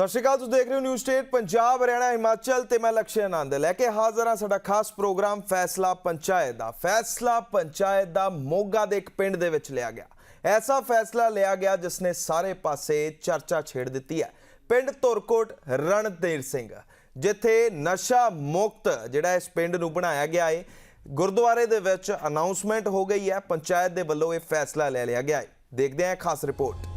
ਸਤਿ ਸ਼੍ਰੀ ਅਕਾਲ, ਤੁਸੀਂ ਦੇਖ ਰਹੇ ਹੋ ਨਿਊਜ਼ ਸਟੇਟ ਪੰਜਾਬ, ਹਰਿਆਣਾ, ਹਿਮਾਚਲ ਤੇ ਮੈਂ ਲਕਸ਼ਯ ਆਨੰਦ। ਲੈ ਕੇ ਹਾਜ਼ਰ ਹਾਂ ਸਾਡਾ ਖਾਸ ਪ੍ਰੋਗਰਾਮ ਫੈਸਲਾ ਪੰਚਾਇਤ ਦਾ। ਫੈਸਲਾ ਪੰਚਾਇਤ ਦਾ ਮੋਗਾ ਦੇ ਇੱਕ ਪਿੰਡ ਦੇ ਵਿੱਚ ਲਿਆ ਗਿਆ। ਐਸਾ ਫੈਸਲਾ ਲਿਆ ਗਿਆ ਜਿਸ ਨੇ ਸਾਰੇ ਪਾਸੇ ਚਰਚਾ ਛੇੜ ਦਿੱਤੀ ਹੈ। ਪਿੰਡ ਧੁਰਕੋਟ, ਰਣਧੀਰ ਸਿੰਘ, ਜਿੱਥੇ ਨਸ਼ਾ ਮੁਕਤ ਜਿਹੜਾ ਇਸ ਪਿੰਡ ਨੂੰ ਬਣਾਇਆ ਗਿਆ ਹੈ ਗੁਰਦੁਆਰੇ ਦੇ ਵਿੱਚ ਅਨਾਉਂਸਮੈਂਟ ਹੋ ਗਈ ਹੈ। ਪੰਚਾਇਤ ਦੇ ਵੱਲੋਂ ਇਹ ਫੈਸਲਾ ਲੈ ਲਿਆ ਗਿਆ ਹੈ ਦੇਖਦੇ ਹਾਂ ਖਾਸ ਰਿਪੋਰਟ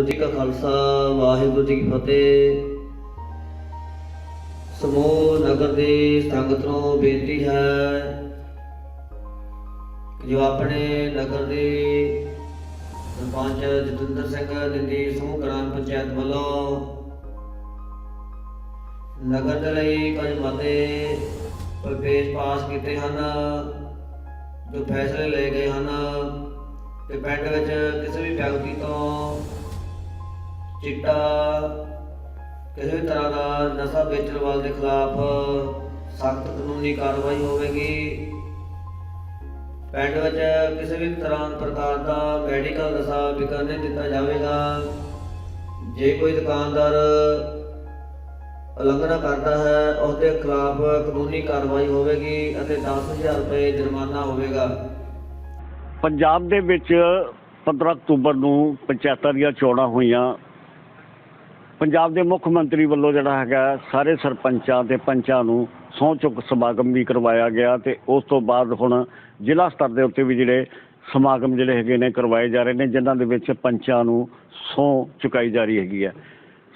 ਵਾਹਿਗੁਰੂ ਜੀ ਕਾ ਖਾਲਸਾ, ਵਾਹਿਗੁਰੂ ਜੀ ਕੀ ਫਤਿਹ। ਸਮੂਹ ਨਗਰ ਦੀ ਸੰਗਤ ਨੂੰ ਬੇਨਤੀ ਹੈ ਜੋ ਆਪਣੇ ਨਗਰ ਦੇ ਸਰਪੰਚ ਜਤਿੰਦਰ ਸਿੰਘ ਦਿੰਦੀ ਸਮੂਹ ਗ੍ਰਾਮ ਪੰਚਾਇਤ ਵੱਲੋਂ ਨਗਰ ਦੇ ਲਈ ਕੁਝ ਮਤੇ ਪ੍ਰਵੇਸ਼ ਪਾਸ ਕੀਤੇ ਹਨ, ਜੋ ਫੈਸਲੇ ਲਏ ਗਏ ਹਨ, ਤੇ ਪਿੰਡ ਵਿੱਚ ਕਿਸੇ ਵੀ ਵਿਅਕਤੀ ਤੋਂ ਚਿੱਟਾ, ਕਿਸੇ ਵੀ ਤਰ੍ਹਾਂ ਦਾ ਨਸ਼ਾ ਵੇਚਣ ਵਾਲੇ ਦੇ ਖਿਲਾਫ ਸਖਤ ਕਾਨੂੰਨੀ ਕਾਰਵਾਈ ਹੋਵੇਗੀ। ਪਿੰਡ ਵਿੱਚ ਕਿਸੇ ਵੀ ਤਰ੍ਹਾਂ ਪ੍ਰਕਾਰ ਦਾ ਮੈਡੀਕਲ ਨਸ਼ਾ ਵਿਕਣ ਨਹੀਂ ਦਿੱਤਾ ਜਾਵੇਗਾ। ਜੇ ਕੋਈ ਦੁਕਾਨਦਾਰ ਉਲੰਘਣਾ ਕਰਦਾ ਹੈ ਉਸ ਦੇ ਖਿਲਾਫ ਕਾਨੂੰਨੀ ਕਾਰਵਾਈ ਹੋਵੇਗੀ ਅਤੇ 10000 ਰੁਪਏ ਜੁਰਮਾਨਾ ਹੋਵੇਗਾ। ਪੰਜਾਬ ਦੇ ਵਿੱਚ 15 ਅਕਤੂਬਰ ਨੂੰ ਪੰਚਾਇਤਾਂ ਦੀਆਂ ਚੋਣਾਂ ਹੋਈਆਂ। ਪੰਜਾਬ ਦੇ ਮੁੱਖ ਮੰਤਰੀ ਵੱਲੋਂ ਜਿਹੜਾ ਹੈਗਾ ਸਾਰੇ ਸਰਪੰਚਾਂ ਤੇ ਪੰਚਾਂ ਨੂੰ ਸਹੁੰ ਚੁੱਕ ਸਮਾਗਮ ਵੀ ਕਰਵਾਇਆ ਗਿਆ ਤੇ ਉਸ ਤੋਂ ਬਾਅਦ ਹੁਣ ਜ਼ਿਲ੍ਹਾ ਸਤਰ ਦੇ ਉੱਤੇ ਵੀ ਜਿਹੜੇ ਸਮਾਗਮ ਜਿਹੜੇ ਹੈਗੇ ਨੇ ਕਰਵਾਏ ਜਾ ਰਹੇ ਨੇ, ਜਿਨ੍ਹਾਂ ਦੇ ਵਿੱਚ ਪੰਚਾਂ ਨੂੰ ਸਹੁੰ ਚੁਕਾਈ ਜਾ ਰਹੀ ਹੈਗੀ ਹੈ।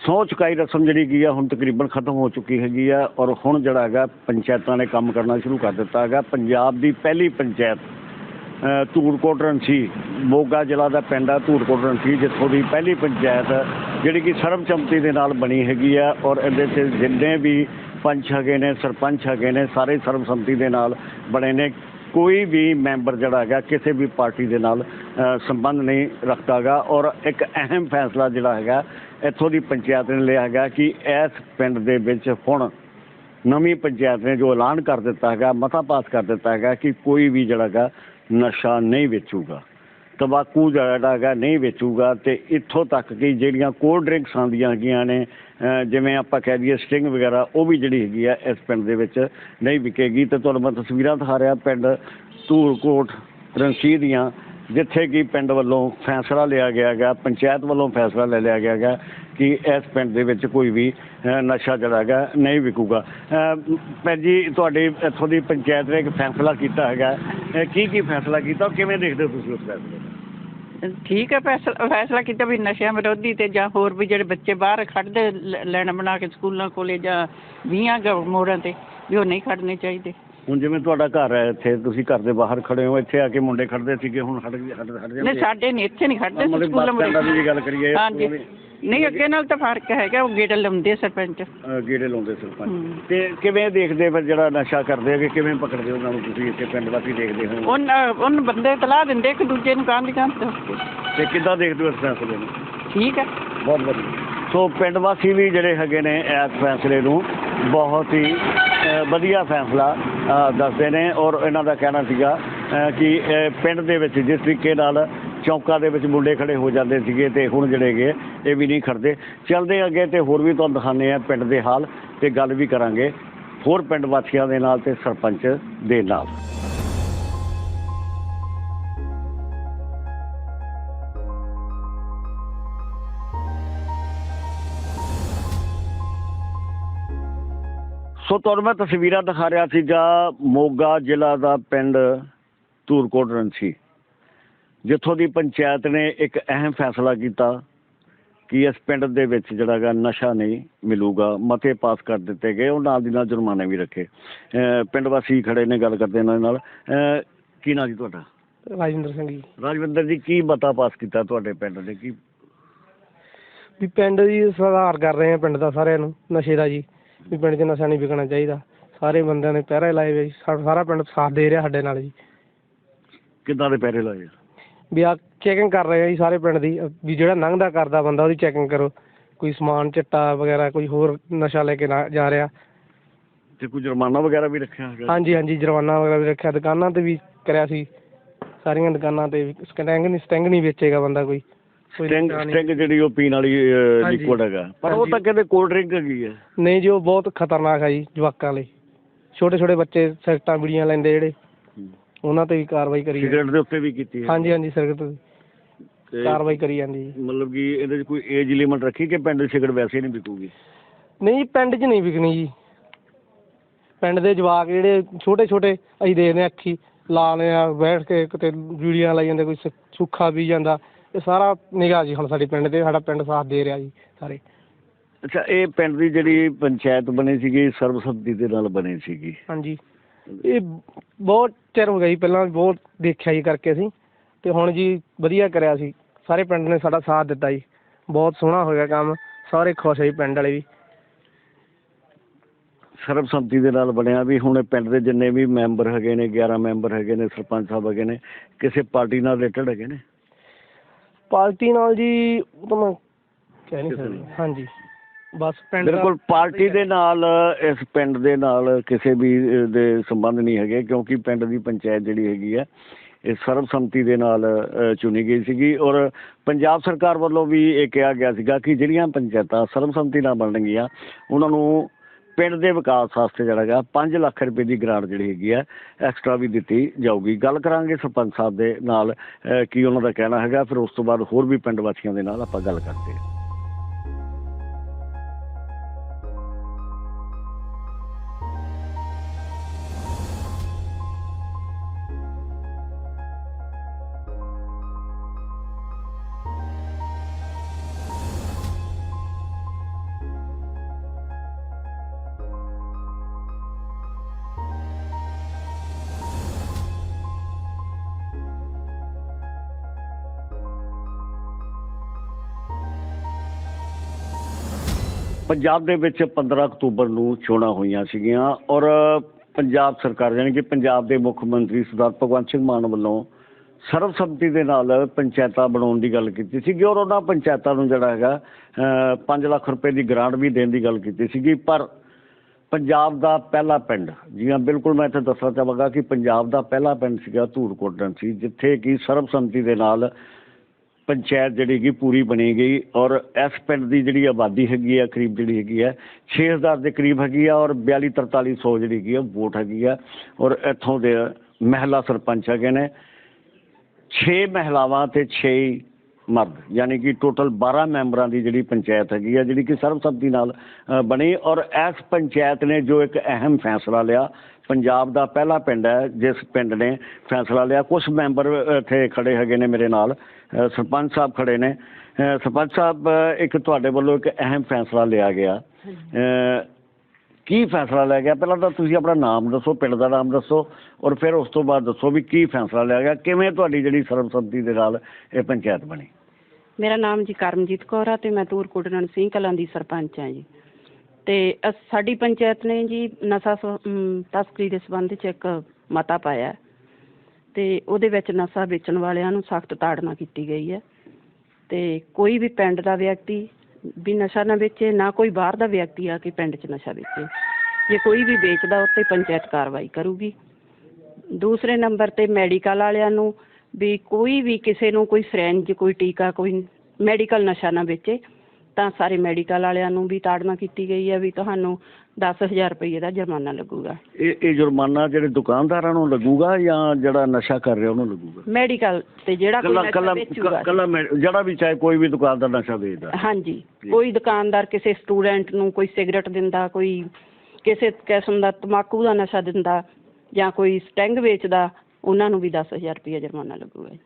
ਸਹੁੰ ਚੁਕਾਈ ਰਸਮ ਜਿਹੜੀ ਕੀ ਆ ਹੁਣ ਤਕਰੀਬਨ ਖਤਮ ਹੋ ਚੁੱਕੀ ਹੈਗੀ ਆ ਔਰ ਹੁਣ ਜਿਹੜਾ ਹੈਗਾ ਪੰਚਾਇਤਾਂ ਨੇ ਕੰਮ ਕਰਨਾ ਸ਼ੁਰੂ ਕਰ ਦਿੱਤਾ ਹੈਗਾ। ਪੰਜਾਬ ਦੀ ਪਹਿਲੀ ਪੰਚਾਇਤ ਧੂੜਕੋਟ ਰਣਸੀ ਮੋਗਾ ਜ਼ਿਲ੍ਹਾ ਦਾ ਪਿੰਡ ਆ ਧੂੜਕੋਟ ਰਣਸੀ ਜਿੱਥੋਂ ਦੀ ਪਹਿਲੀ ਪੰਚਾਇਤ ਜਿਹੜੀ ਕਿ ਸਰਬਸੰਮਤੀ ਦੇ ਨਾਲ ਬਣੀ ਹੈਗੀ ਆ ਔਰ ਇਹਦੇ ਤੇ ਜਿੰਨੇ ਵੀ ਪੰਚ ਹੈਗੇ ਨੇ, ਸਰਪੰਚ ਹੈਗੇ ਨੇ, ਸਾਰੇ ਸਰਬਸੰਮਤੀ ਦੇ ਨਾਲ ਬਣੇ ਨੇ। ਕੋਈ ਵੀ ਮੈਂਬਰ ਜਿਹੜਾ ਹੈਗਾ, ਕਿਸੇ ਵੀ ਪਾਰਟੀ ਦੇ ਨਾਲ ਸੰਬੰਧ ਨਹੀਂ ਰੱਖਦਾਗਾ ਔਰ ਇੱਕ ਅਹਿਮ ਫੈਸਲਾ ਜਿਹੜਾ ਹੈਗਾ, ਇੱਥੋਂ ਦੀ ਪੰਚਾਇਤ ਨੇ ਲਿਆ ਹੈਗਾ ਕਿ ਇਸ ਪਿੰਡ ਦੇ ਵਿੱਚ ਹੁਣ ਨਵੀਂ ਪੰਚਾਇਤ ਨੇ ਜੋ ਐਲਾਨ ਕਰ ਦਿੱਤਾ ਹੈਗਾ, ਮਤਾ ਪਾਸ ਕਰ ਦਿੱਤਾ ਹੈਗਾ ਕਿ ਕੋਈ ਵੀ ਜਿਹੜਾ ਹੈਗਾ ਨਸ਼ਾ ਨਹੀਂ ਵੇਚੂਗਾ। ਤੰਬਾਕੂ ਜਿਹੜਾ ਹੈਗਾ, ਨਹੀਂ ਵੇਚੂਗਾ ਤੇ ਇੱਥੋਂ ਤੱਕ ਕਿ ਜਿਹੜੀਆਂ ਕੋਲਡ ਡਰਿੰਕਸ ਆਉਂਦੀਆਂ ਹੈਗੀਆਂ ਨੇ ਜਿਵੇਂ ਆਪਾਂ ਕਹਿ ਦਈਏ ਸਟਿੰਗ ਵਗੈਰਾ, ਉਹ ਵੀ ਜਿਹੜੀ ਹੈਗੀ ਆ ਇਸ ਪਿੰਡ ਦੇ ਵਿੱਚ ਨਹੀਂ ਵਿਕੇਗੀ। ਤੇ ਤੁਹਾਨੂੰ ਮੈਂ ਤਸਵੀਰਾਂ ਦਿਖਾ ਰਿਹਾ ਪਿੰਡ ਧੂਲਕੋਟ ਰਣਸੀ ਦੀਆਂ, ਜਿੱਥੇ ਕਿ ਪਿੰਡ ਵੱਲੋਂ ਫੈਸਲਾ ਲਿਆ ਗਿਆ ਹੈਗਾ, ਪੰਚਾਇਤ ਵੱਲੋਂ ਫੈਸਲਾ ਲੈ ਲਿਆ ਗਿਆ ਹੈਗਾ। ਕਿ ਇਸ ਪਿੰਡ ਦੇ ਵਿੱਚ ਕੋਈ ਵੀ ਨਸ਼ਾ ਜਿਹੜਾ ਹੈਗਾ ਨਹੀਂ ਵਿਕੂਗਾ। ਭੈਣ ਜੀ ਤੁਹਾਡੀ ਇੱਥੋਂ ਦੀ ਪੰਚਾਇਤ ਨੇ ਇੱਕ ਫੈਸਲਾ ਕੀਤਾ ਹੈਗਾ। ਕੀ ਕੀ ਫੈਸਲਾ ਕੀਤਾ? ਕਿਵੇਂ ਦੇਖਦੇ ਹੋ ਤੁਸੀਂ ਉਸ ਫੈਸਲੇ ਨੂੰ? ਠੀਕ ਹੈ ਫੈਸਲਾ ਫੈਸਲਾ ਕੀਤਾ ਵੀ ਨਸ਼ਿਆਂ ਵਿਰੋਧੀ ਤੇ ਜਾਂ ਹੋਰ ਵੀ ਜਿਹੜੇ ਬੱਚੇ ਬਾਹਰ ਖੜਦੇ ਲ- ਲਾਈਨ ਬਣਾ ਕੇ ਸਕੂਲਾਂ ਕੋਲੇ ਜਾਂ ਵੀਆਂ ਮੋੜਾਂ ਤੇ ਵੀ ਉਹ ਨਹੀਂ ਖੜਨੇ ਚਾਹੀਦੇ। ਹੁਣ ਜਿਵੇਂ ਤੁਹਾਡਾ ਘਰ ਹੈ ਇੱਥੇ ਤੁਸੀਂ ਘਰ ਦੇ ਬਾਹਰ ਖੜੇ ਹੋ ਇੱਥੇ ਆ ਕੇ ਮੁੰਡੇ ਖੜਦੇ ਸੀਗੇ ਹੁਣ ਹਟ ਹਟ ਨਹੀਂ ਸਾਡੇ ਨਹੀਂ ਇੱਥੇ ਨਹੀਂ ਖੜਦੇ ਸਕੂਲਾਂ ਬੱਸ ਸਟੈਂਡਾਂ ਦੀ ਮੋੜੇ ਵੀ ਗੱਲ ਕਰੀਏ ਹਾਂਜੀ। ਨਹੀਂ ਅੱਗੇ ਨਾਲ ਤਾਂ ਫ਼ਰਕ ਹੈਗਾ ਉਹ ਗੇਟ ਲਾਉਂਦੇ ਆ ਸਰਪੰਚ। ਅਹ, ਗੇੜੇ ਲਾਉਂਦੇ ਸਰਪੰਚ। ਤੇ ਕਿਵੇਂ ਦੇਖਦੇ ਫਿਰ ਜਿਹੜਾ ਨਸ਼ਾ ਕਰਦੇ ਹੈਗੇ ਕਿਵੇਂ ਪਕੜਦੇ ਉਹਨਾਂ ਨੂੰ ਤੁਸੀਂ ਇੱਥੇ ਪਿੰਡ ਵਾਸੀ ਦੇਖਦੇ ਹੋ? ਉਹਨ ਉਹਨ ਬੰਦੇ ਤਲਾਹ ਦਿੰਦੇ ਇੱਕ ਦੂਜੇ ਨੂੰ ਕਾਂਦੀ ਕਾਂ ਤੇ ਕਿੱਦਾਂ ਦੇਖਦੇ ਹੋ ਇਸ ਫੈਸਲੇ ਨੂੰ? ਠੀਕ ਹੈ ਬਹੁਤ ਵਧੀਆ। ਸੋ ਪਿੰਡ ਵਾਸੀ ਵੀ ਜਿਹੜੇ ਹੈਗੇ ਨੇ ਇਸ ਫੈਸਲੇ ਨੂੰ ਬਹੁਤ ਹੀ ਵਧੀਆ ਫੈਸਲਾ ਦੱਸਦੇ ਨੇ। ਔਰ ਇਹਨਾਂ ਦਾ ਕਹਿਣਾ ਸੀਗਾ ਕਿ ਪਿੰਡ ਦੇ ਵਿੱਚ ਜਿਸ ਤਰੀਕੇ ਨਾਲ ਚੌਂਕਾਂ ਦੇ ਵਿੱਚ ਮੁੰਡੇ ਖੜੇ ਹੋ ਜਾਂਦੇ ਸੀਗੇ ਤੇ ਹੁਣ ਜਿਹੜੇ ਹੈਗੇ ਇਹ ਵੀ ਨਹੀਂ ਖੜਦੇ। ਚੱਲਦੇ ਅੱਗੇ ਤੇ ਹੋਰ ਵੀ ਤੁਹਾਨੂੰ ਦਿਖਾਉਂਦੇ ਆ ਪਿੰਡ ਦੇ ਹਾਲ ਤੇ ਗੱਲ ਵੀ ਕਰਾਂਗੇ ਹੋਰ ਪਿੰਡ ਵਾਸੀਆਂ ਦੇ ਨਾਲ ਤੇ ਸਰਪੰਚ ਦੇ ਨਾਲ। ਸੋ ਤੁਹਾਨੂੰ ਮੈਂ ਤਸਵੀਰਾਂ ਦਿਖਾ ਰਿਹਾ ਸੀਗਾ ਮੋਗਾ ਜ਼ਿਲ੍ਹਾ ਦਾ ਪਿੰਡ ਧੂਰਕੋਟ ਰਣਸੀ। ਜਿੱਥੋਂ ਦੀ ਪੰਚਾਇਤ ਨੇ ਇੱਕ ਅਹਿਮ ਫੈਸਲਾ ਕੀਤਾ ਕਿ ਇਸ ਪਿੰਡ ਦੇ ਵਿੱਚ ਜਿਹੜਾ ਗਾ ਨਸ਼ਾ ਨਹੀਂ ਮਿਲੂਗਾ ਮਤੇ ਪਾਸ ਕਰ ਦਿੱਤੇ ਗਏ ਉਹ ਨਾਲ ਦੀ ਨਾਲ ਜੁਰਮਾਨੇ ਵੀ ਰੱਖੇ। ਪਿੰਡ ਵਾਸੀ ਖੜੇ ਨੇ ਗੱਲ ਕਰਦੇ ਇਹਨਾਂ ਨਾਲ। ਕੀ ਨਾਂ ਜੀ ਤੁਹਾਡਾ? ਰਾਜਿੰਦਰ ਸਿੰਘ ਜੀ। ਰਾਜਵਿੰਦਰ ਜੀ ਕੀ ਮਤਾ ਪਾਸ ਕੀਤਾ ਤੁਹਾਡੇ ਪਿੰਡ ਦੇ ਕੀ ਵੀ ਪਿੰਡ ਦੀ ਸੁਧਾਰ ਕਰ ਰਹੇ ਆ ਪਿੰਡ ਦਾ ਸਾਰਿਆਂ ਨੂੰ ਨਸ਼ੇ ਦਾ ਜੀ। ਵੀ ਪਿੰਡ 'ਚ ਨਸ਼ਾ ਨਹੀਂ ਵਿਕਣਾ ਚਾਹੀਦਾ। ਸਾਰੇ ਬੰਦਿਆਂ ਨੇ ਪਹਿਰੇ ਲਾਏ ਹੋਏ ਜੀ। ਸਾਰਾ ਪਿੰਡ ਸਾਥ ਦੇ ਰਿਹਾ ਸਾਡੇ ਨਾਲ ਜੀ। ਕਿੱਦਾਂ ਦੇ ਪੈਰੇ ਲਾਏ ਵੀ ਆ ਚੈਕਿੰਗ ਕਰ ਰਹੇ ਆ ਜੀ ਸਾਰੇ ਪਿੰਡ ਦੀ ਵੀ ਜਿਹੜਾ ਲੰਘਦਾ ਕਰਦਾ ਬੰਦਾ ਉਹਦੀ ਚੈਕਿੰਗ ਕਰੋ। ਕੋਈ ਸਮਾਨ ਚਿੱਟਾ ਵਗੈਰਾ ਕੋਈ ਹੋਰ ਨਸ਼ਾ ਲੈ ਕੇ ਨਾ ਜਾ ਰਿਹਾ। ਤੇ ਕੋਈ ਜੁਰਮਾਨਾ ਵਗੈਰਾ ਵੀ ਰੱਖਿਆ ਹੈਗਾ? ਹਾਂਜੀ ਹਾਂਜੀ ਜੁਰਮਾਨਾ ਵਗੈਰਾ ਵੀ ਰੱਖਿਆ। ਦੁਕਾਨਾਂ ਤੇ ਵੀ ਕਰਿਆ ਸੀ। ਸਾਰੀਆਂ ਦੁਕਾਨਾਂ ਤੇ ਵੀ ਸਟੈਂਗ ਨਹੀਂ ਸਟੈਂਗ ਨਹੀਂ ਵੇਚੇਗਾ ਬੰਦਾ ਕੋਈ। ਕੋਈ ਸਟਿੰਗ ਨਸ਼ਾ ਨਹੀਂ। ਸਟਿੰਗ ਜਿਹੜੀ ਉਹ ਪੀਣ ਵਾਲੀ ਹਾਂਜੀ। ਲਿਕੁਇਡ ਹੈਗਾ। ਪਰ ਉਹ ਹਾਂਜੀ। ਤਾਂ ਕਹਿੰਦੇ ਕੋਲਡ ਡਰਿੰਕ ਹੈਗੀ ਹੈ। ਨਹੀਂ ਜੀ ਉਹ ਬਹੁਤ ਖਤਰਨਾਕ ਹੈ ਜੀ ਜਵਾਕਾਂ ਲਈ। ਛੋਟੇ ਛੋਟੇ ਬੱਚੇ ਸਿਗਰਟਾਂ ਬੀੜੀਆਂ ਲੈਂਦੇ ਜਿਹੜੇ। ਉਹਨਾਂ ਤੇ ਵੀ ਕਾਰਵਾਈ ਕਰੀ ਜਾਂਦੀ। ਸਿਗਰਟ ਦੇ ਉੱਤੇ ਵੀ ਕੀਤੀ ਹੈ ਹਾਂਜੀ ਹਾਂਜੀ ਸਿਗਰਟ ਤੇ ਕਾਰਵਾਈ ਕਰੀ ਜਾਂਦੀ। ਜੀ ਮਤਲਬ ਕਿ ਇਹਦੇ 'ਚ ਕੋਈ ਏਜ ਲਿਮਟ ਰੱਖੀ ਕਿ ਪਿੰਡ ਦੀ ਸਿਗਰਟ ਵੈਸੇ ਨਹੀਂ ਵਿਕੂਗੀ? ਨਹੀਂ ਪਿੰਡ 'ਚ ਨਹੀਂ ਵਿਕਣੀ ਜੀ। ਪਿੰਡ ਦੇ ਜਵਾਕ ਜਿਹੜੇ ਛੋਟੇ ਛੋਟੇ ਅਸੀਂ ਦੇਖਦੇ ਹਾਂ ਅੱਖੀ ਲਾਣੇ ਆ ਬੈਠ ਕੇ ਕਿਤੇ ਵੀਡੀਆਂ ਲਾਈ ਜਾਂਦੇ ਕੋਈ ਸੁ- ਸੁੱਖਾ ਪੀ ਜਾਂਦਾ। ਇਹ ਸਾਰਾ ਨਿਗਾਹ ਜੀ ਹੁਣ ਸਾਡੇ ਪਿੰਡ ਤੇ ਸਾਡਾ ਪਿੰਡ ਸਾਥ ਦੇ ਰਿਹਾ ਜੀ ਸਾਰੇ। ਅੱਛਾ ਇਹ ਪਿੰਡ ਦੀ ਜਿਹੜੀ ਪੰਚਾਇਤ ਬਣੀ ਸੀਗੀ ਸਰਬਸੰਮਤੀ ਦੇ ਨਾਲ ਬਣੀ ਸੀਗੀ। ਹਾਂਜੀ। ਇਹ ਬਹੁਤ ਚਿਰ ਹੋ ਗਿਆ ਜੀ ਪਹਿਲਾਂ ਬਹੁਤ ਦੇਖਿਆ ਜੀ ਕਰਕੇ ਅਸੀਂ ਤੇ ਹੁਣ ਜੀ ਵਧੀਆ ਕਰਿਆ ਸੀ। ਸਾਰੇ ਪਿੰਡ ਨੇ ਸਾਡਾ ਸਾਥ ਦਿੱਤਾ ਜੀ। ਬਹੁਤ ਸੋਹਣਾ ਹੋਇਆ ਕੰਮ ਸਾਰੇ ਖੁਸ਼ ਹੈ ਜੀ ਪਿੰਡ ਵਾਲੇ ਵੀ। ਸਰਬਸੰਮਤੀ ਦੇ ਨਾਲ ਬਣਿਆ ਵੀ ਹੁਣ ਇਹ ਪਿੰਡ ਦੇ ਜਿੰਨੇ ਵੀ ਮੈਂਬਰ ਹੈਗੇ ਨੇ 11 ਮੈਂਬਰ ਹੈਗੇ ਨੇ ਸਰਪੰਚ ਸਾਹਿਬ ਹੈਗੇ ਨੇ ਕਿਸੇ ਪਾਰਟੀ ਨਾਲ ਰਿਲੇਟਡ ਹੈਗੇ ਨੇ? ਪਾਰਟੀ ਨਾਲ ਜੀ ਉਹ ਤਾਂ ਮੈਂ ਕਹਿ ਨਹੀਂ ਸਕਦਾ। ਹਾਂਜੀ। ਬਸ ਪਿੰਡ ਬਿਲਕੁਲ ਪਾਰਟੀ ਦੇ ਨਾਲ ਇਸ ਪਿੰਡ ਦੇ ਨਾਲ ਕਿਸੇ ਵੀ ਦੇ ਸੰਬੰਧ ਨਹੀਂ ਹੈਗੇ ਕਿਉਂਕਿ ਪਿੰਡ ਦੀ ਪੰਚਾਇਤ ਜਿਹੜੀ ਹੈਗੀ ਹੈ ਇਹ ਸਰਬਸੰਮਤੀ ਦੇ ਨਾਲ ਚੁਣੀ ਗਈ ਸੀਗੀ ਔਰ ਪੰਜਾਬ ਸਰਕਾਰ ਵੱਲੋਂ ਵੀ ਇਹ ਕਿਹਾ ਗਿਆ ਸੀਗਾ ਕਿ ਜਿਹੜੀਆਂ ਪੰਚਾਇਤਾਂ ਸਰਬਸੰਮਤੀ ਨਾਲ ਬਣਨਗੀਆਂ ਉਹਨਾਂ ਨੂੰ ਪਿੰਡ ਦੇ ਵਿਕਾਸ ਵਾਸਤੇ ਜਿਹੜਾ ਹੈਗਾ 5 ਲੱਖ ਰੁਪਏ ਦੀ ਗ੍ਰਾਂਟ ਜਿਹੜੀ ਹੈਗੀ ਹੈ ਐਕਸਟਰਾ ਵੀ ਦਿੱਤੀ ਜਾਊਗੀ। ਗੱਲ ਕਰਾਂਗੇ ਸਰਪੰਚ ਸਾਹਿਬ ਦੇ ਨਾਲ ਕੀ ਉਹਨਾਂ ਦਾ ਕਹਿਣਾ ਹੈਗਾ ਫਿਰ ਉਸ ਤੋਂ ਬਾਅਦ ਹੋਰ ਵੀ ਪਿੰਡ ਵਾਸੀਆਂ ਦੇ ਨਾਲ ਆਪਾਂ ਗੱਲ ਕਰਦੇ ਹਾਂ। ਪੰਜਾਬ ਦੇ ਵਿੱਚ 15 ਅਕਤੂਬਰ ਨੂੰ ਚੋਣਾਂ ਹੋਈਆਂ ਸੀਗੀਆਂ ਔਰ ਪੰਜਾਬ ਸਰਕਾਰ ਯਾਨੀ ਕਿ ਪੰਜਾਬ ਦੇ ਮੁੱਖ ਮੰਤਰੀ ਸਰਦਾਰ ਭਗਵੰਤ ਸਿੰਘ ਮਾਨ ਵੱਲੋਂ ਸਰਬਸੰਮਤੀ ਦੇ ਨਾਲ ਪੰਚਾਇਤਾਂ ਬਣਾਉਣ ਦੀ ਗੱਲ ਕੀਤੀ ਸੀਗੀ ਔਰ ਉਹਨਾਂ ਪੰਚਾਇਤਾਂ ਨੂੰ ਜਿਹੜਾ ਹੈਗਾ 5 ਲੱਖ ਰੁਪਏ ਦੀ ਗ੍ਰਾਂਟ ਵੀ ਦੇਣ ਦੀ ਗੱਲ ਕੀਤੀ ਸੀਗੀ, ਪਰ ਪੰਜਾਬ ਦਾ ਪਹਿਲਾ ਪਿੰਡ, ਜੀ ਬਿਲਕੁਲ ਮੈਂ ਇੱਥੇ ਦੱਸਣਾ ਚਾਹਾਂਗਾ ਕਿ ਪੰਜਾਬ ਦਾ ਪਹਿਲਾ ਪਿੰਡ ਸੀਗਾ ਧੂੜਕੋਟਨ ਸੀ, ਜਿੱਥੇ ਕਿ ਸਰਬਸੰਮਤੀ ਦੇ ਨਾਲ ਪੰਚਾਇਤ ਜਿਹੜੀ ਹੈਗੀ ਪੂਰੀ ਬਣੀ ਗਈ ਔਰ ਇਸ ਪਿੰਡ ਦੀ ਜਿਹੜੀ ਆਬਾਦੀ ਹੈਗੀ ਆ ਕਰੀਬ ਜਿਹੜੀ ਹੈਗੀ ਹੈ 6000 ਦੇ ਕਰੀਬ ਹੈਗੀ ਆ ਔਰ 42 4300 ਜਿਹੜੀ ਹੈਗੀ ਆ ਵੋਟ ਹੈਗੀ ਆ ਔਰ ਇੱਥੋਂ ਦੇ ਮਹਿਲਾ ਸਰਪੰਚ ਹੈਗੇ ਨੇ। 6 ਮਹਿਲਾਵਾਂ ਤੇ 6 ਮਰਦ, ਯਾਨੀ ਕਿ ਟੋਟਲ 12 ਮੈਂਬਰਾਂ ਦੀ ਜਿਹੜੀ ਪੰਚਾਇਤ ਹੈਗੀ ਆ, ਜਿਹੜੀ ਕਿ ਸਰਬਸੰਮਤੀ ਨਾਲ ਬਣੀ ਔਰ ਇਸ ਪੰਚਾਇਤ ਨੇ ਜੋ ਇੱਕ ਅਹਿਮ ਫੈਸਲਾ ਲਿਆ, ਪੰਜਾਬ ਦਾ ਪਹਿਲਾ ਪਿੰਡ ਹੈ, ਜਿਸ ਪਿੰਡ ਨੇ ਫੈਸਲਾ ਲਿਆ। ਕੁਝ ਮੈਂਬਰ ਇੱਥੇ ਖੜੇ ਹੈਗੇ ਨੇ ਮੇਰੇ ਨਾਲ। ਸਰਪੰਚ ਸਾਹਿਬ ਖੜੇ ਨੇ। ਸਰਪੰਚ ਸਾਹਿਬ ਇੱਕ ਤੁਹਾਡੇ ਵੱਲੋਂ ਇੱਕ ਅਹਿਮ ਫੈਸਲਾ ਲਿਆ ਗਿਆ। ਕੀ ਫੈਸਲਾ ਲਿਆ ਗਿਆ? ਪਹਿਲਾਂ ਤਾਂ ਤੁਸੀਂ ਆਪਣਾ ਨਾਮ ਦੱਸੋ ਪਿੰਡ ਦਾ ਨਾਮ ਦੱਸੋ ਔਰ ਫਿਰ ਉਸ ਤੋਂ ਬਾਅਦ ਦੱਸੋ ਵੀ ਕੀ ਫੈਸਲਾ ਲਿਆ ਗਿਆ। ਕਿਵੇਂ ਤੁਹਾਡੀ ਜਿਹੜੀ ਸਰਬਸੰਮਤੀ ਦੇ ਨਾਲ ਇਹ ਪੰਚਾਇਤ ਬਣੀ? ਮੇਰਾ ਨਾਮ ਜੀ ਕਰਮਜੀਤ ਕੌਰ ਆ ਤੇ ਮੈਂ ਤੂਰਕੋਟਨ ਸਿੰਘ ਕਲਾਂ ਦੀ ਸਰਪੰਚ ਆ ਜੀ। ਤੇ ਸਾਡੀ ਪੰਚਾਇਤ ਨੇ ਜੀ ਨਸ਼ਾ ਤਸਕਰੀ ਦੇ ਸੰਬੰਧ 'ਚ ਇੱਕ ਮਤਾ ਪਾਇਆ। ਅਤੇ ਉਹਦੇ ਵਿੱਚ ਨਸ਼ਾ ਵੇਚਣ ਵਾਲਿਆਂ ਨੂੰ ਸਖਤ ਤਾੜਨਾ ਕੀਤੀ ਗਈ ਹੈ। ਅਤੇ ਕੋਈ ਵੀ ਪਿੰਡ ਦਾ ਵਿਅਕਤੀ ਵੀ ਨਸ਼ਾ ਨਾ ਵੇਚੇ, ਨਾ ਕੋਈ ਬਾਹਰ ਦਾ ਵਿਅਕਤੀ ਆ ਕੇ ਪਿੰਡ 'ਚ ਨਸ਼ਾ ਵੇਚੇ। ਜੇ ਕੋਈ ਵੀ ਵੇਚਦਾ ਉਹ 'ਤੇ ਪੰਚਾਇਤ ਕਾਰਵਾਈ ਕਰੂਗੀ। ਦੂਸਰੇ ਨੰਬਰ ਤੇ ਮੈਡੀਕਲ ਵਾਲਿਆਂ ਨੂੰ ਵੀ ਕੋਈ ਵੀ ਕਿਸੇ ਨੂੰ ਕੋਈ ਸਿਰੰਜ ਕੋਈ ਟੀਕਾ, ਕੋਈ ਮੈਡੀਕਲ ਨਸ਼ਾ ਨਾ ਵੇਚੇ। ਤਾਂ ਸਾਰੇ ਮੈਡੀਕਲ ਵਾਲਿਆਂ ਨੂੰ ਵੀ ਤਾੜਨਾ ਕੀਤੀ ਗਈ ਹੈ ਵੀ ਤੁਹਾਨੂੰ 10000 ਰੁਪਏ ਦਾ ਜੁਰਮਾਨਾ ਲੱਗੂਗਾ। ਇਹ ਇਹ ਜੁਰਮਾਨਾ ਜਿਹੜੇ ਦੁਕਾਨਦਾਰਾਂ ਨੂੰ ਲੱਗੂਗਾ ਜਾਂ ਜਿਹੜਾ ਨਸ਼ਾ ਕਰ ਰਿਹਾ ਉਹਨੂੰ ਲੱਗੂਗਾ? ਮੈਡੀਕਲ ਤੇ ਜਿਹੜਾ ਕੋਈ ਕੱਲਾ ਨਸ਼ਾ ਕੱਲਾ ਵੇਚੂਗਾ। ਕੱਲਾ ਮੈਂ- ਜਿਹੜਾ ਵੀ ਚਾਹੇ ਕੋਈ ਵੀ ਦੁਕਾਨਦਾਰ ਨਸ਼ਾ ਵੇਚਦਾ। ਹਾਂਜੀ। ਕੋਈ ਦੁਕਾਨਦਾਰ ਕਿਸੇ ਸਟੂਡੈਂਟ ਨੂੰ ਕੋਈ ਸਿਗਰਟ ਦਿੰਦਾ ਕੋਈ ਕਿਸੇ ਕਿਸਮ ਦਾ ਤਮਾਕੂ ਦਾ ਨਸ਼ਾ ਦਿੰਦਾ ਜਾਂ ਕੋਈ ਸਟੈਂਗ ਵੇਚਦਾ ਉਹਨਾਂ ਨੂੰ ਵੀ 10000 ਰੁਪਏ ਜੁਰਮਾਨਾ ਲੱਗੂਗਾ। ਜੀ।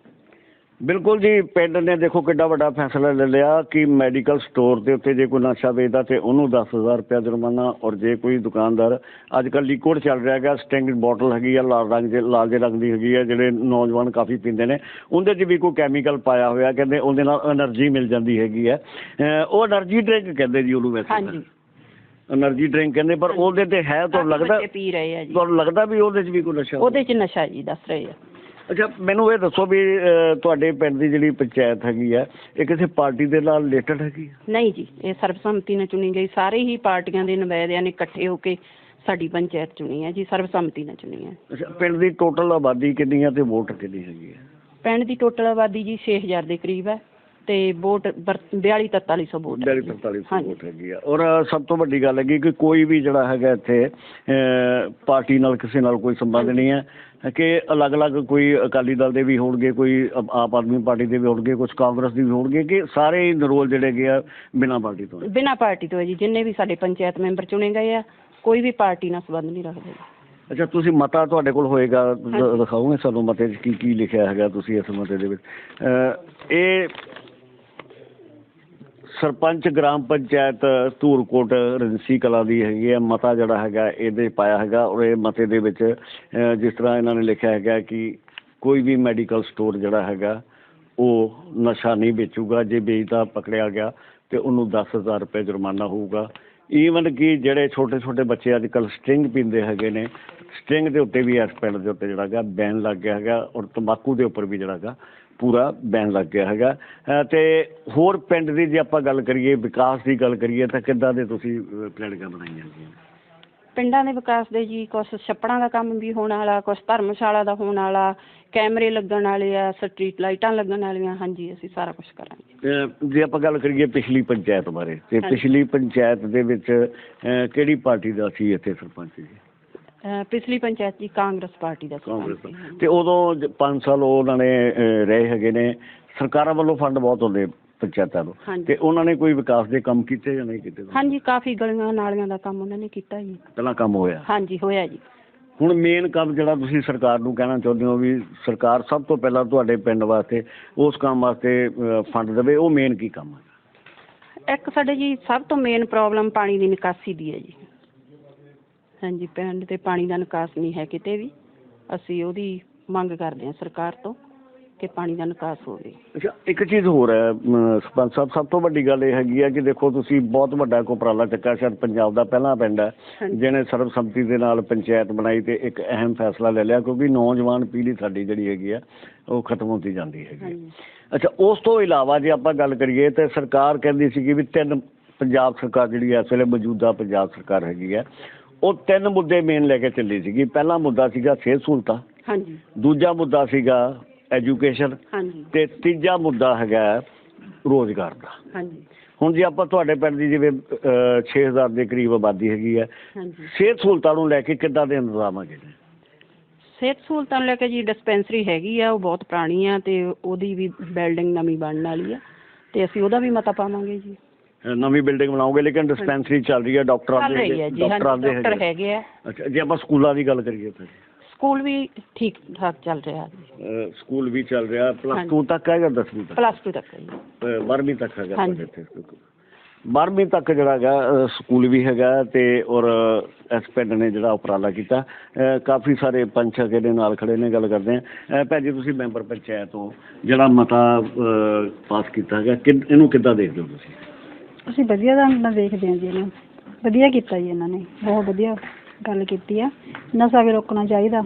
ਬਿਲਕੁਲ ਜੀ ਪਿੰਡ ਨੇ ਦੇਖੋ ਕਿੱਡਾ ਵੱਡਾ ਫੈਸਲਾ ਲੈ ਲਿਆ ਕਿ ਮੈਡੀਕਲ ਸਟੋਰ ਦੇ ਉੱਤੇ ਜੇ ਕੋਈ ਨਸ਼ਾ ਵੇਚਦਾ ਤੇ ਉਹਨੂੰ 10000 ਰੁਪਏ ਜੁਰਮਾਨਾ ਔਰ ਜੇ ਕੋਈ ਦੁਕਾਨਦਾਰ ਅੱਜ ਕੱਲ ਲਿਕਵਿਡ ਚੱਲ ਰਿਹਾ ਹੈਗਾ ਸਟਿੰਗ ਬੋਟਲ ਹੈਗੀ ਆ ਲਾਲ ਰੰਗ ਦੇ ਲਾਲ ਦੇ ਰੰਗ ਦੀ ਹੈਗੀ ਆ ਜਿਹੜੇ ਨੌਜਵਾਨ ਕਾਫੀ ਪੀਂਦੇ ਨੇ ਉਹਦੇ 'ਚ ਵੀ ਕੋਈ ਕੈਮੀਕਲ ਪਾਇਆ ਹੋਇਆ ਕਹਿੰਦੇ ਉਹਦੇ ਨਾਲ એનર્ਜੀ ਮਿਲ ਜਾਂਦੀ ਹੈਗੀ ਆ ਉਹ એનર્ਜੀ ਡਰਿੰਕ ਕਹਿੰਦੇ ਜੀ ਉਹਨੂੰ ਵੈਸੇ ਹਾਂਜੀ। એનર્ਜੀ ਡਰਿੰਕ ਕਹਿੰਦੇ ਪਰ ਉਹਦੇ ਤੇ ਹੈ ਤੁਹਾਨੂੰ ਲੱਗਦਾ ਤੁਹਾਨੂੰ ਲੱਗਦਾ ਵੀ ਉਹਦੇ 'ਚ ਵੀ ਕੋਈ ਨਸ਼ਾ ਉਹਦੇ 'ਚ ਨਸ਼ਾ ਜੀ ਦੱਸ ਰਹੇ ਆ। ਅੱਛਾ ਮੈਨੂੰ ਇਹ ਦੱਸੋ ਵੀ ਤੁਹਾਡੇ ਪਿੰਡ ਦੀ ਜਿਹੜੀ ਪੰਚਾਇਤ ਹੈਗੀ ਆ ਇਹ ਕਿਸੇ ਪਾਰਟੀ ਦੇ ਨਾਲ ਰਿਲੇਟਡ ਹੈਗੀ? ਨਹੀਂ ਜੀ ਇਹ ਸਰਬਸੰਮਤੀ ਨਾਲ ਚੁਣੀ ਗਈ ਸਾਰੇ ਹੀ ਪਾਰਟੀਆਂ ਦੇ ਨੁਮਾਇੰਦਿਆਂ ਨੇ ਇਕੱਠੇ ਹੋ ਕੇ ਸਾਡੀ ਪੰਚਾਇਤ ਚੁਣੀ ਹੈ ਜੀ ਸਰਬਸੰਮਤੀ ਨਾਲ ਚੁਣੀ ਹੈ ਅੱਛਾ ਪਿੰਡ ਦੀ ਟੋਟਲ ਆਬਾਦੀ ਕਿੰਨੀ ਆ ਤੇ ਵੋਟ ਕਿੰਨੀ ਹੈਗੀ ਆ ਪਿੰਡ ਦੀ ਟੋਟਲ ਆਬਾਦੀ ਜੀ 6000 ਦੇ ਕਰੀਬ ਹੈ ਤੇ ਵੋਟ 42 4300 ਵੋਟ ਹੈ ਡੈਰੀ ਜੀ। 45 ਹਾਂਜੀ। ਵੋਟ ਹੈਗੀ ਆ ਔਰ ਸਭ ਤੋਂ ਵੱਡੀ ਗੱਲ ਹੈਗੀ ਕਿ ਕੋਈ ਵੀ ਜਿਹੜਾ ਹੈਗਾ ਇੱਥੇ ਪਾਰਟੀ ਨਾਲ ਕਿਸੇ ਨਾਲ ਕੋਈ ਸੰਬੰਧ ਨਹੀਂ ਹੈ ਕਿ ਅਲੱਗ-ਅਲੱਗ ਕੋਈ ਅਕਾਲੀ ਦਲ ਦੇ ਵੀ ਹੋਣਗੇ ਕੋਈ ਆਪ ਆਦਮੀ ਪਾਰਟੀ ਦੇ ਵੀ ਹੋਣਗੇ ਕੁਝ ਕਾਂਗਰਸ ਦੇ ਵੀ ਹੋਣਗੇ ਕਿ ਸਾਰੇ ਨਰੋਲ ਜਿਹੜੇ ਹੈਗੇ ਆ ਬਿਨਾਂ ਪਾਰਟੀ ਤੋਂ ਹੈ। ਬਿਨਾਂ ਪਾਰਟੀ ਤੋਂ ਹੈ ਜੀ ਜਿੰਨੇ ਵੀ ਸਾਡੇ ਪੰਚਾਇਤ ਮੈਂਬਰ ਚੁਣੇ ਗਏ ਆ ਕੋਈ ਵੀ ਪਾਰਟੀ ਨਾਲ ਸੰਬੰਧ ਨਹੀਂ ਰੱਖਦੇ। ਅੱਛਾ ਤੁਸੀਂ ਮਤਾ ਤੁਹਾਡੇ ਕੋਲ ਹੋਏਗਾ ਦ- ਦਿਖਾਓਗੇ ਸਾਨੂੰ ਮਤੇ 'ਚ ਕੀ ਕੀ ਲਿਖਿਆ ਹੈਗਾ ਤੁਸੀਂ ਇਸ ਮਤੇ ਦੇ ਵਿੱਚ ਇਹ ਸਰਪੰਚ ਗ੍ਰਾਮ ਪੰਚਾਇਤ ਧੂਰਕੋਟ ਰਜਿੰਸੀ ਕਲਾ ਦੀ ਹੈਗੀ ਹੈ। ਮਤਾ ਜਿਹੜਾ ਹੈਗਾ ਇਹਦੇ ਪਾਇਆ ਹੈਗਾ ਔਰ ਇਹ ਮਤੇ ਦੇ ਵਿੱਚ ਜਿਸ ਤਰ੍ਹਾਂ ਇਹਨਾਂ ਨੇ ਲਿਖਿਆ ਹੈਗਾ ਕਿ ਕੋਈ ਵੀ ਮੈਡੀਕਲ ਸਟੋਰ ਜਿਹੜਾ ਹੈਗਾ, ਉਹ ਨਸ਼ਾ ਨਹੀਂ ਵੇਚੂਗਾ। ਜੇ ਵੇਚਦਾ, ਪਕੜਿਆ ਗਿਆ ਤੇ ਉਹਨੂੰ 10000 ਰੁਪਏ ਜੁਰਮਾਨਾ ਹੋਊਗਾ। ਈਵਨ ਕਿ ਜਿਹੜੇ ਛੋਟੇ ਛੋਟੇ ਬੱਚੇ ਅੱਜ ਕੱਲ੍ਹ ਸਟਿੰਗ ਪੀਂਦੇ ਹੈਗੇ ਨੇ, ਸਟਿੰਗ ਦੇ ਉੱਤੇ ਵੀ ਇਸ ਪਿੰਡ ਦੇ ਉੱਤੇ ਜਿਹੜਾ ਹੈਗਾ ਬੈਨ ਲੱਗ ਗਿਆ ਹੈਗਾ ਔਰ ਤੰਬਾਕੂ ਦੇ ਉੱਪਰ ਵੀ ਜਿਹੜਾ ਹੈਗਾ ਪੂਰਾ ਬੈਨ ਲੱਗ ਗਿਆ ਹੈਗਾ। ਤੇ ਹੋਰ ਪਿੰਡ ਦੀ ਜੇ ਆਪਾਂ ਗੱਲ ਕਰੀਏ ਵਿਕਾਸ ਦੀ ਗੱਲ ਕਰੀਏ ਤਾਂ ਕਿੱਦਾਂ ਦੇ ਤੁਸੀਂ ਪਲੈਨਿੰਗਾਂ ਬਣਾਈਆਂ ਹੈਗੀਆਂ ਪਿੰਡਾਂ ਦੇ ਵਿਕਾਸ ਦੇ ਜੀ ਕੁਛ ਛੱਪੜਾਂ ਦਾ ਕੰਮ ਵੀ ਹੋਣ ਵਾਲਾ ਕੁਛ ਧਰਮਸ਼ਾਲਾ ਦਾ ਹੋਣ ਵਾਲਾ ਕੈਮਰੇ ਲੱਗਣ ਵਾਲੇ ਆ ਸਟਰੀਟ ਲਾਈਟਾਂ ਲੱਗਣ ਵਾਲੀਆਂ ਹਾਂਜੀ ਅਸੀਂ ਸਾਰਾ ਕੁਝ ਕਰਾਂਗੇ। ਜੇ ਆਪਾਂ ਗੱਲ ਕਰੀਏ ਪਿਛਲੀ ਪੰਚਾਇਤ ਬਾਰੇ ਤੇ। ਪਿਛਲੀ ਪੰਚਾਇਤ ਦੇ ਵਿੱਚ ਕਿਹੜੀ ਪਾਰਟੀ ਦਾ ਸੀ ਇੱਥੇ ਸਰਪੰਚ ਜੀ? ਪਿਛਲੀ ਪੰਚਾਇਤ ਜੀ ਕਾਂਗਰਸ ਪਾਰਟੀ ਦਾ ਕਾਂਗਰਸ ਸੀ। ਤੇ ਉਦੋਂ 5 ਸਾਲ ਉਹਨਾਂ ਨੇ ਅਹ, ਰਹੇ ਹੈਗੇ ਨੇ। ਸਰਕਾਰਾਂ ਵੱਲੋਂ ਫੰਡ ਬਹੁਤ ਹੁੰਦੇ ਪੰਚਾਇਤਾਂ ਨੂੰ ਹਾਂਜੀ। ਤੇ ਉਹਨਾਂ ਨੇ ਕੋਈ ਵਿਕਾਸ ਦੇ ਕੰਮ ਕੀਤੇ ਜਾਂ ਨਹੀਂ ਕੀਤੇ? ਹਾਂਜੀ ਕਾਫੀ ਗਲੀਆਂ ਨਾਲੀਆਂ ਦਾ ਕੰਮ ਉਹਨਾਂ ਨੇ ਕੀਤਾ ਜੀ। ਪਹਿਲਾਂ ਕੰਮ ਹੋਇਆ? ਹਾਂਜੀ ਹੋਇਆ ਜੀ। ਹੁਣ ਮੇਨ ਕੰਮ ਜਿਹੜਾ ਤੁਸੀਂ ਸਰਕਾਰ ਨੂੰ ਕਹਿਣਾ ਚਾਹੁੰਦੇ ਹੋ ਵੀ ਸਰਕਾਰ ਸਭ ਤੋਂ ਪਹਿਲਾਂ ਤੁਹਾਡੇ ਪਿੰਡ ਵਾਸਤੇ ਉਸ ਕੰਮ ਵਾਸਤੇ ਫੰਡ ਦੇਵੇ ਉਹ ਮੇਨ ਕੀ ਕੰਮ ਹੈ ਇੱਕ ਸਾਡੇ ਜੀ ਸਭ ਤੋਂ ਮੇਨ ਪ੍ਰੋਬਲਮ ਪਾਣੀ ਦੀ ਨਿਕਾਸੀ ਦੀ ਹੈ ਜੀ। ਹਾਂਜੀ ਪਿੰਡ ਤੇ ਪਾਣੀ ਦਾ ਨਿਕਾਸ ਨਹੀਂ ਹੈ ਕਿਤੇ ਵੀ ਅਸੀਂ ਉਹਦੀ ਮੰਗ ਕਰਦੇ ਹਾਂ ਸਰਕਾਰ ਤੋਂ ਕਿ ਪਾਣੀ ਦਾ ਨਿਕਾਸ ਹੋਵੇ ਅੱਛਾ ਇੱਕ ਚੀਜ਼ ਹੋਰ ਹੈ ਅਮ, ਸਰਪੰਚ ਸਾਹਿਬ ਸਭ ਤੋਂ ਵੱਡੀ ਗੱਲ ਇਹ ਹੈਗੀ ਹੈ ਕਿ ਦੇਖੋ ਤੁਸੀਂ ਬਹੁਤ ਵੱਡਾ ਕੋ ਉਪਰਾਲਾ ਚੱਕਾ ਸ਼ਾਇਦ ਪੰਜਾਬ ਦਾ ਪਹਿਲਾ ਪਿੰਡ ਹੈ ਹਾਂਜੀ। ਜਿਹਨੇ ਸਰਬਸੰਮਤੀ ਦੇ ਨਾਲ ਪੰਚਾਇਤ ਬਣਾਈ ਤੇ ਇੱਕ ਅਹਿਮ ਫੈਸਲਾ ਲੈ ਲਿਆ ਕਿਉਂਕਿ ਨੌਜਵਾਨ ਪੀੜ੍ਹੀ ਸਾਡੀ ਜਿਹੜੀ ਹੈਗੀ ਆ ਉਹ ਖਤਮ ਹੁੰਦੀ ਜਾਂਦੀ ਹੈਗੀ ਹੈ। ਹਾਂਜੀ ਅੱਛਾ ਉਸ ਤੋਂ ਇਲਾਵਾ ਜੇ ਆਪਾਂ ਗੱਲ ਕਰੀਏ ਤੇ ਸਰਕਾਰ ਕਹਿੰਦੀ ਸੀਗੀ ਵੀ ਤਿੰਨ ਪੰਜਾਬ ਸਰਕਾਰ ਜਿਹੜੀ ਹੈ ਇਸ ਵੇਲੇ ਮੌਜੂਦਾ ਪੰਜਾਬ ਸਰਕਾਰ ਹੈਗੀ ਹੈ ਉਹ ਤਿੰਨ ਮੁੱਦੇ ਮੇਨ ਲੈ ਕੇ ਚੱਲੀ ਸੀਗੀ। ਪਹਿਲਾ ਮੁੱਦਾ ਸੀਗਾ ਸਿਹਤ ਸਹੂਲਤਾਂ। ਹਾਂਜੀ। ਦੂਜਾ ਮੁੱਦਾ ਸੀਗਾ ਐਜੂਕੇਸ਼ਨ ਹਾਂਜੀ। ਤੇ ਤੀਜਾ ਮੁੱਦਾ ਹੈਗਾ ਰੋਜ਼ਗਾਰ ਦਾ। ਹਾਂਜੀ। ਹੁਣ ਜੇ ਆਪਾਂ ਤੁਹਾਡੇ ਪਿੰਡ ਦੀ ਜਿਵੇਂ ਅਹ, 6000 ਦੇ ਕਰੀਬ ਆਬਾਦੀ ਹੈਗੀ ਹੈ। ਸਿਹਤ ਸਹੂਲਤਾਂ ਨੂੰ ਲੈ ਕੇ ਕਿੱਦਾਂ ਦੇ ਇੰਤਜ਼ਾਮ ਹੈਗੇ ਨੇ ਸਿਹਤ ਸਹੂਲਤਾਂ ਨੂੰ ਲੈ ਕੇ ਜੀ ਡਿਸਪੈਂਸਰੀ ਹੈਗੀ ਆ ਉਹ ਬਹੁਤ ਪੁਰਾਣੀ ਆ ਤੇ ਉਹਦੀ ਵੀ ਬਿਲਡਿੰਗ ਨਵੀਂ ਬਣਨ ਵਾਲੀ ਆ ਤੇ ਅਸੀਂ ਉਹਦਾ ਵੀ ਮਤਾ ਪਾਵਾਂਗੇ ਜੀ। ਨਵੀਂ ਬਿਲਡਿੰਗ ਬਣਾਓਗੇ ਲੇਕਿਨ ਡਿਸਪੈਂਸਰੀ ਚੱਲ ਰਹੀ ਹੈ ਡਾਕਟਰਾਂ ਚੱਲ ਰਹੀ ਹੈ ਜੀ ਡਾਕਟਰਾਂ ਹਾਂਜੀ ਦੇ ਡਾਕਟਰ ਹੈਗੇ ਹੈਗੇ ਆ। ਅੱਛਾ ਜੇ ਆਪਾਂ ਸਕੂਲਾਂ ਦੀ ਗੱਲ ਕਰੀਏ ਤਾਂ ਸਕੂਲ ਵੀ ਠੀਕ ਠਾਕ ਚੱਲ ਰਿਹਾ ਅਹ, ਸਕੂਲ ਵੀ ਚੱਲ ਰਿਹਾ ਪਲੱਸ ਹਾਂਜੀ। 2 ਤੱਕ ਹੈ ਜਾਂ 10ਵੀਂ ਤੱਕ? ਪਲੱਸ 2 ਤੱਕ ਹੈ ਜੀ। ਅਹ, 12ਵੀਂ ਤੱਕ ਹੈਗਾ ਹਾਂਜੀ। ਤੁਹਾਡੇ ਇੱਥੇ 12ਵੀਂ ਤੱਕ ਜਿਹੜਾ ਹੈਗਾ ਅਹ, ਸਕੂਲ ਵੀ ਹੈਗਾ ਤੇ ਔਰ ਇਸ ਪਿੰਡ ਨੇ ਜਿਹੜਾ ਉਪਰਾਲਾ ਕੀਤਾ। ਅਹ, ਕਾਫੀ ਸਾਰੇ ਪੰਚ ਹੈਗੇ ਨੇ ਨਾਲ ਖੜੇ ਨੇ ਗੱਲ ਕਰਦੇ ਆ ਭੈਣ ਜੀ ਤੁਸੀਂ ਮੈਂਬਰ ਪੰਚਾਇਤ ਹੋ ਜਿਹੜਾ ਮਤਾ ਅਹ, ਪਾਸ ਕੀਤਾ ਹੈਗਾ ਕਿ ਇਹਨੂੰ ਕਿੱਦਾਂ ਦੇਖਦੇ ਹੋ ਤੁਸੀਂ? ਅਸੀਂ ਵਧੀਆ ਢੰਗ ਨਾਲ ਦੇਖਦੇ ਹਾਂ ਜੀ ਇਹਨੂੰ ਵਧੀਆ ਕੀਤਾ ਜੀ ਇਹਨਾਂ ਨੇ। ਬਹੁਤ ਵਧੀਆ ਗੱਲ ਕੀਤੀ ਆ। ਨਸ਼ਾ ਵੀ ਰੋਕਣਾ ਚਾਹੀਦਾ।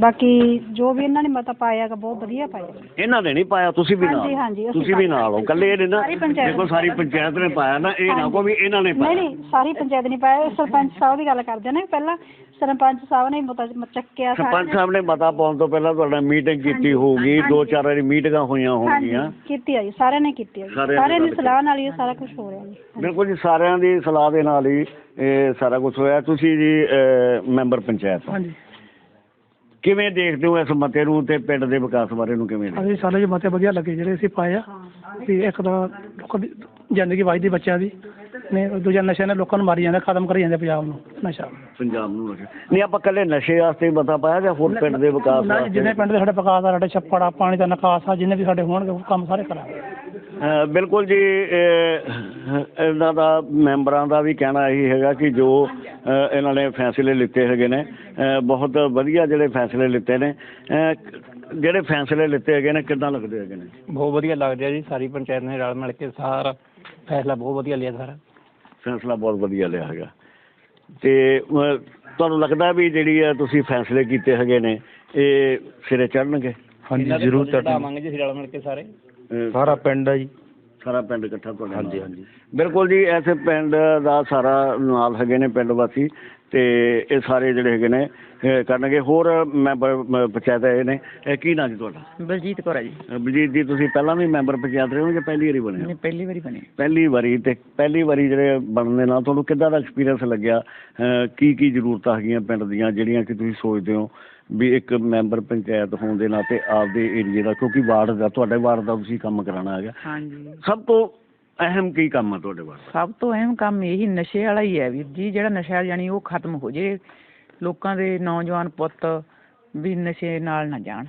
ਬਾਕੀ ਜੋ ਵੀ ਇਹਨਾਂ ਨੇ ਮਤਾ ਪਾਇਆ ਬਹੁਤ ਵਧੀਆ ਪਾਇਆ ਇਹਨਾਂ ਨੇ ਨਹੀਂ ਪਾਇਆ ਤੁਸੀਂ ਵੀ ਹਾਂਜੀ, ਨਾਲ। ਹਾਂਜੀ, ਅਸੀਂ ਤੁਸੀਂ ਵੀ ਨਾਲ ਹੋ। ਕੱਲੇ ਇਹ ਨਾ ਸਾਰੀ ਪੰਚਾਇਤ ਦੇਖੋ ਸਾਰੀ ਪੰਚਾਇਤ ਨੇ ਪਾਇਆ ਨਾ ਇਹ ਨਾ ਕੋ ਵੀ ਇਹਨਾਂ ਨੇ ਨਹੀਂ ਪਾਇਆ। ਨਹੀਂ ਸਾਰੀ ਪੰਚਾਇਤ ਨਹੀਂ ਪਾਇਆ। ਇਹ ਸਰਪੰਚ ਸਾਹਿਬ ਦੀ ਗੱਲ ਕਰਦੇ ਨੇ। ਪਹਿਲਾਂ ਸਰਪੰਚ ਸਾਹਿਬ ਨੇ ਮਤਾ ਚੱਕਿਆ ਸਰਪੰਚ ਸਾਹਿਬ ਨੇ ਮਤਾ ਪਾਉਣ ਤੋਂ ਪਹਿਲਾਂ ਤੁਹਾਡਾ ਮੀਟਿੰਗ ਕੀਤੀ ਹੋਊਗੀ। ਦੋ ਚਾਰ ਵਾਰੀ ਮੀਟਿੰਗਾਂ ਹੋਈਆਂ ਨੇ ਹੋਣਗੀਆਂ। ਹਾਂਜੀ ਕੀਤੀ ਆ ਜੀ। ਸਾਰਿਆਂ ਨੇ ਕੀਤੀ ਆ ਜੀ। ਸਾਰਿਆਂ ਨੇ ਸਾਰਿਆਂ ਦੀ ਗੱਲ ਸਲਾਹ ਨਾਲ ਹੀ ਇਹ ਸਾਰਾ ਕੁਝ ਹੋ ਰਿਹਾ ਜੀ। ਹਾਂਜੀ। ਬਿਲਕੁਲ ਜੀ ਸਾਰਿਆਂ ਦੀ ਸਲਾਹ ਦੇ ਨਾਲ ਹੀ ਇਹ ਸਾਰਾ ਕੁਝ ਹੋਇਆ। ਤੁਸੀਂ ਜੀ ਅਹ, ਮੈਂਬਰ ਪੰਚਾਇਤ ਹੋ। ਹਾਂਜੀ। ਕਿਵੇਂ ਦੇਖਦੇ ਹੋ ਇਸ ਮਤੇ ਨੂੰ ਤੇ ਪਿੰਡ ਦੇ ਵਿਕਾਸ ਬਾਰੇ ਨੂੰ ਕਿਵੇਂ ਦੇਖਦੇ ਅਸੀਂ ਸਾਨੂੰ ਜੀ ਮਤੇ ਵਧੀਆ ਲੱਗੇ ਜਿਹੜੇ ਅਸੀਂ ਪਾਏ ਆ ਵੀ ਇੱਕ ਤਾਂ ਲੋਕਾਂ ਦੀ ਜ਼ਿੰਦਗੀ ਵੱਜਦੀ ਬੱਚਿਆਂ ਦੀ ਨੇ ਦੂਜਾ ਨਸ਼ੇ ਨੇ ਲੋਕਾਂ ਨੂੰ ਮਾਰੀ ਜਾਂਦਾ ਖਤਮ ਕਰੀ ਜਾਂਦੇ ਪੰਜਾਬ ਨੂੰ ਨਸ਼ਾ। ਪੰਜਾਬ ਨੂੰ ਨਸ਼ਾ। ਨਹੀਂ ਆਪਾਂ ਕੱਲੇ ਨਸ਼ੇ ਵਾਸਤੇ ਹੀ ਮਤਾ ਪਾਇਆ ਜਾਂ ਹੋਰ ਪਿੰਡ ਦੇ ਵਿਕਾਸ ਨਾ ਵਾਸਤੇ? ਜਿੰਨੇ ਪਿੰਡ ਦੇ ਸਾਡੇ ਵਿਕਾਸ ਆ ਸਾਡੇ ਛੱਪੜ ਆ ਪਾਣੀ ਦਾ ਨਿਕਾਸ ਆ ਜਿੰਨੇ ਵੀ ਸਾਡੇ ਹੋਣਗੇ ਉਹ ਕੰਮ ਸਾਰੇ ਕਰਾਂਗੇ। ਬਿਲਕੁਲ ਜੀ ਇਹਨਾਂ ਦਾ ਮੈਂਬਰਾਂ ਦਾ ਵੀ ਕਹਿਣਾ ਇਹੀ ਹੈਗਾ ਕਿ ਜੋ ਇਹਨਾਂ ਨੇ ਫੈਸਲੇ ਲਿੱਤੇ ਹੈਗੇ ਨੇ ਬਹੁਤ ਵਧੀਆ ਜਿਹੜੇ ਫੈਸਲੇ ਲਿੱਤੇ ਨੇ ਜਿਹੜੇ ਫੈਸਲੇ ਲਿੱਤੇ ਹੈਗੇ ਨੇ ਕਿੱਦਾਂ ਲੱਗਦੇ ਹੈਗੇ ਨੇ? ਬਹੁਤ ਵਧੀਆ ਲੱਗਦਾ ਜੀ ਸਾਰੀ ਪੰਚਾਇਤ ਨੇ ਰਲ ਮਿਲ ਕੇ ਸਾਰਾ ਫੈਸਲਾ ਬਹੁਤ ਵਧੀਆ ਲਿਆ ਸਾਰਾ। ਫੈਸਲਾ ਬਹੁਤ ਵਧੀਆ ਲਿਆ ਹੈਗਾ। ਤੇ ਤੁਹਾਨੂੰ ਲੱਗਦਾ ਵੀ ਜਿਹੜੀ ਹੈ ਤੁਸੀਂ ਫੈਸਲੇ ਕੀਤੇ ਹੈਗੇ ਨੇ ਇਹ ਸਿਰੇ ਚੜਨਗੇ ਹਾਂਜੀ ਜ਼ਰੂਰ ਚੜਾਵਾਂਗੇ ਜੀ ਰਲ ਮਿਲ ਕੇ ਸਾਰੇ। ਸਾਰਾ ਪਿੰਡ ਆ ਜੀ। ਸਾਰਾ ਪਿੰਡ ਇਕੱਠਾ ਤੁਹਾਡੇ ਨਾਲ। ਹਾਂਜੀ ਹਾਂਜੀ। ਬਿਲਕੁਲ ਜੀ ਐਸੇ ਪਿੰਡ ਦਾ ਸਾਰਾ ਨਾਲ ਹੈਗੇ ਨੇ ਪਿੰਡ ਵਾਸੀ ਤੇ ਇਹ ਸਾਰੇ ਜਿਹੜੇ ਹੈਗੇ ਨੇ ਕਰਨਗੇ। ਹੋਰ ਮੈਂਬਰ ਪੰਚਾਇਤ ਆਏ ਨੇ। ਕੀ ਨਾਂ ਜੀ ਤੁਹਾਡਾ? ਬਲਜੀਤ ਕੌਰ ਜੀ। ਬਲਜੀਤ ਜੀ ਤੁਸੀਂ ਪਹਿਲਾਂ ਵੀ ਮੈਂਬਰ ਪੰਚਾਇਤ ਰਹੇ ਹੋ ਜਾਂ ਪਹਿਲੀ ਵਾਰੀ ਬਣੇ ਹੋ? ਨਹੀਂ ਪਹਿਲੀ ਵਾਰੀ ਬਣੀ। ਪਹਿਲੀ ਵਾਰੀ ਤੇ ਪਹਿਲੀ ਵਾਰੀ ਜਿਹੜੇ ਬਣਨ ਦੇ ਨਾਲ ਤੁਹਾਨੂੰ ਕਿੱਦਾਂ ਦਾ ਐਕਸਪੀਰੀਅੰਸ ਲੱਗਿਆ? ਕੀ ਕੀ ਜ਼ਰੂਰਤਾਂ ਹੈਗੀਆਂ ਪਿੰਡ ਦੀਆਂ ਜਿਹੜੀਆਂ ਕਿ ਤੁਸੀਂ ਸੋਚਦੇ ਹੋ? ਵੀ ਇੱਕ ਮੈਂਬਰ ਪੰਚਾਇਤ ਹੋਣ ਦੇ ਨਾਤੇ ਆਪਦੇ ਏਰੀਏ ਦਾ ਕਿਉਂਕਿ ਵਾਰਡ ਦਾ ਤੁਹਾਡੇ ਵਾਰਡ ਦਾ ਤੁਸੀਂ ਕੰਮ ਕਰਾਉਣਾ ਹੈਗਾ। ਹਾਂਜੀ। ਸਭ ਤੋਂ ਅਹਿਮ ਕੀ ਕੰਮ ਆ ਤੁਹਾਡੇ ਵਾਰਡ ਦਾ? ਸਭ ਤੋਂ ਅਹਿਮ ਕੰਮ ਇਹੀ ਨਸ਼ੇ ਵਾਲਾ ਹੀ ਹੈ ਵੀਰ ਜੀ ਜਿਹੜਾ ਨਸ਼ਾ ਯਾਨੀ ਉਹ ਖਤਮ ਹੋ ਜੇ। ਲੋਕਾਂ ਦੇ ਨੌਜਵਾਨ ਪੁੱਤ ਵੀ ਨਸ਼ੇ ਨਾਲ ਨਾ ਜਾਣ।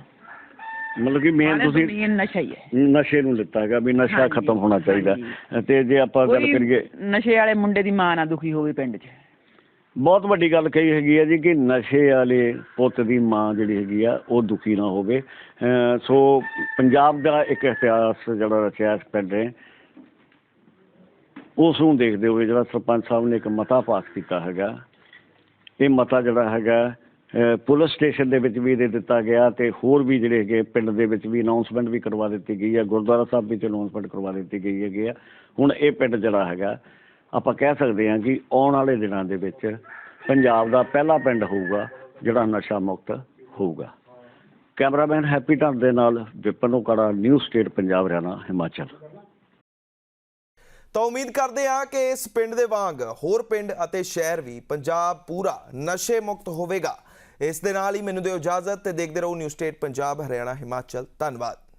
ਮਤਲਬ ਕਿ ਮੇਨ ਤੁਸੀਂ ਮੇਨ ਨਸ਼ਾ ਹੀ ਹੈ। ਨਸ਼ੇ ਨੂੰ ਲਿੱਤਾ ਹੈਗਾ ਵੀ ਨਸ਼ਾ ਖਤਮ ਹੋਣਾ ਚਾਹੀਦਾ। ਤੇ ਜੇ ਆਪਾਂ ਗੱਲ ਕਰੀਏ ਨਸ਼ੇ ਵਾਲੇ ਮੁੰਡੇ ਦੀ ਮਾਂ ਨਾ ਦੁਖੀ ਹੋਵੇ ਪਿੰਡ 'ਚ। ਬਹੁਤ ਵੱਡੀ ਗੱਲ ਕਹੀ ਹੈਗੀ ਆ ਜੀ ਕਿ ਨਸ਼ੇ ਵਾਲੇ ਪੁੱਤ ਦੀ ਮਾਂ ਜਿਹੜੀ ਹੈਗੀ ਆ, ਉਹ ਦੁਖੀ ਨਾ ਹੋਵੇ। ਅਹ ਸੋ ਪੰਜਾਬ ਦਾ ਇੱਕ ਇਤਿਹਾਸ ਜਿਹੜਾ ਰਚਿਆ ਇਸ ਪਿੰਡ ਨੇ, ਉਸ ਨੂੰ ਦੇਖਦੇ ਹੋਏ ਜਿਹੜਾ ਸਰਪੰਚ ਸਾਹਿਬ ਨੇ ਇੱਕ ਮਤਾ ਪਾਸ ਕੀਤਾ ਹੈਗਾ, ਇਹ ਮਤਾ ਜਿਹੜਾ ਹੈਗਾ, ਅਹ ਪੁਲਿਸ ਸਟੇਸ਼ਨ ਦੇ ਵਿੱਚ ਵੀ ਦੇ ਦਿੱਤਾ ਗਿਆ ਤੇ ਹੋਰ ਵੀ ਜਿਹੜੇ ਹੈਗੇ ਪਿੰਡ ਦੇ ਵਿੱਚ ਵੀ ਅਨਾਉਂਸਮੈਂਟ ਵੀ ਕਰਵਾ ਦਿੱਤੀ ਗਈ ਹੈ ਗੁਰਦੁਆਰਾ ਸਾਹਿਬ ਵਿੱਚ ਅਨਾਉਂਸਮੈਂਟ ਕਰਵਾ ਦਿੱਤੀ ਗਈ ਹੈਗੀ ਆ। ਹੁਣ ਇਹ ਪਿੰਡ ਜਿਹੜਾ ਹੈਗਾ ਆਪਾਂ ਕਹਿ ਸਕਦੇ ਹਾਂ ਕਿ ਆਉਣ ਵਾਲੇ ਦਿਨਾਂ ਦੇ ਵਿੱਚ ਪੰਜਾਬ ਦਾ ਪਹਿਲਾ ਪਿੰਡ ਹੋਊਗਾ, ਜਿਹੜਾ ਨਸ਼ਾ ਮੁਕਤ ਹੋਊਗਾ। ਕੈਮਰਾਮੈਨ ਹੈਪੀ ਢੰਡ ਦੇ ਨਾਲ ਵਿਪਨ ਉਕਾੜਾ ਨਿਊ ਸਟੇਟ ਪੰਜਾਬ, ਹਰਿਆਣਾ, ਹਿਮਾਚਲ। ਤਾਂ ਉਮੀਦ ਕਰਦੇ ਹਾਂ ਕਿ ਇਸ ਪਿੰਡ ਦੇ ਵਾਂਗ ਹੋਰ ਪਿੰਡ ਅਤੇ ਸ਼ਹਿਰ ਵੀ ਪੰਜਾਬ ਪੂਰਾ ਨਸ਼ੇ ਮੁਕਤ ਹੋਵੇਗਾ। ਇਸ ਦੇ ਨਾਲ ਹੀ ਮੈਨੂੰ ਦਿਓ ਇਜਾਜ਼ਤ ਤੇ ਦੇਖਦੇ ਰਹੋ ਨਿਊ ਸਟੇਟ ਪੰਜਾਬ, ਹਰਿਆਣਾ, ਹਿਮਾਚਲ। ਧੰਨਵਾਦ।